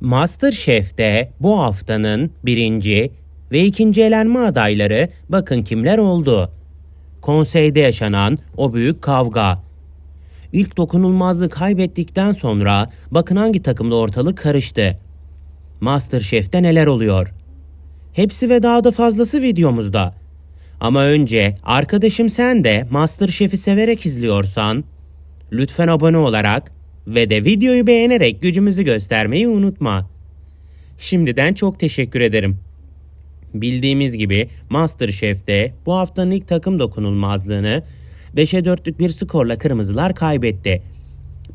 Masterchef'te bu haftanın birinci ve ikinci elenme adayları bakın kimler oldu. Konseyde yaşanan o büyük kavga. İlk dokunulmazlığı kaybettikten sonra bakın hangi takımda ortalık karıştı. Masterchef'te neler oluyor? Hepsi ve daha da fazlası videomuzda. Ama önce arkadaşım sen de Masterchef'i severek izliyorsan lütfen abone olarak ve de videoyu beğenerek gücümüzü göstermeyi unutma. Şimdiden çok teşekkür ederim. Bildiğimiz gibi Masterchef'te bu haftanın ilk takım dokunulmazlığını 5'e 4'lük bir skorla kırmızılar kaybetti.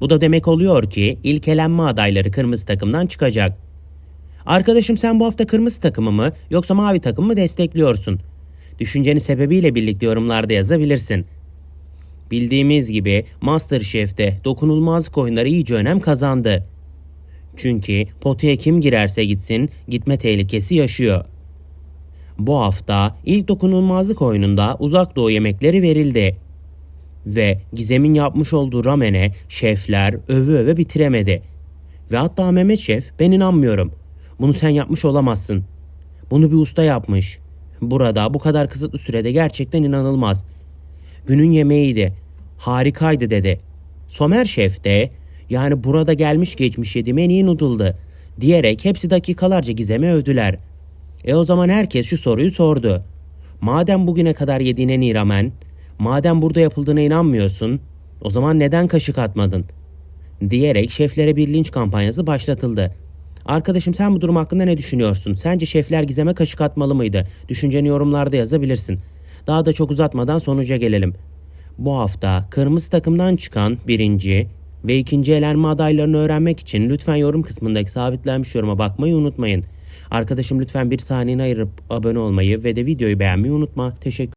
Bu da demek oluyor ki ilk elenme adayları kırmızı takımdan çıkacak. Arkadaşım sen bu hafta kırmızı takımı mı yoksa mavi takımı mı destekliyorsun? Düşünceni sebebiyle birlikte yorumlarda yazabilirsin. Bildiğimiz gibi Masterchef'te dokunulmazlık oyunları iyice önem kazandı. Çünkü potaya kim girerse gitsin gitme tehlikesi yaşıyor. Bu hafta ilk dokunulmazlık oyununda uzak doğu yemekleri verildi. Ve Gizem'in yapmış olduğu ramene şefler öve öve bitiremedi. Ve hatta Mehmet Şef ben inanmıyorum. Bunu sen yapmış olamazsın. Bunu bir usta yapmış. Burada bu kadar kısıtlı sürede gerçekten inanılmaz. Günün yemeğiydi. Harikaydı dedi. Somer Şef de yani burada gelmiş geçmiş yediğim en iyi noodle'dı diyerek hepsi dakikalarca Gizem'i övdüler. E o zaman herkes şu soruyu sordu. Madem bugüne kadar yediğin en iyi ramen, madem burada yapıldığına inanmıyorsun, o zaman neden kaşık atmadın? Diyerek şeflere bir linç kampanyası başlatıldı. Arkadaşım sen bu durum hakkında ne düşünüyorsun? Sence şefler gizeme kaşık atmalı mıydı? Düşünceni yorumlarda yazabilirsin. Daha da çok uzatmadan sonuca gelelim. Bu hafta kırmızı takımdan çıkan birinci ve ikinci elenme adaylarını öğrenmek için lütfen yorum kısmındaki sabitlenmiş yoruma bakmayı unutmayın. Arkadaşım lütfen bir saniyeni ayırıp abone olmayı ve de videoyu beğenmeyi unutma. Teşekkür